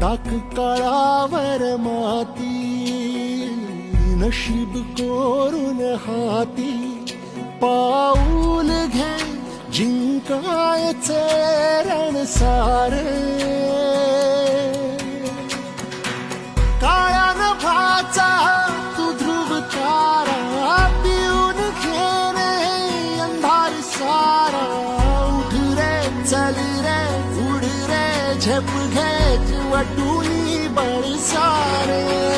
टाक काळावर माती नशीब कोरून हाती पाऊल घे जिंकायचे रण सारे. काळ्या नभाचा तू ध्रुव तारा पिऊन घेणे अंधार सारा झेप घे वटुनी बळ सारे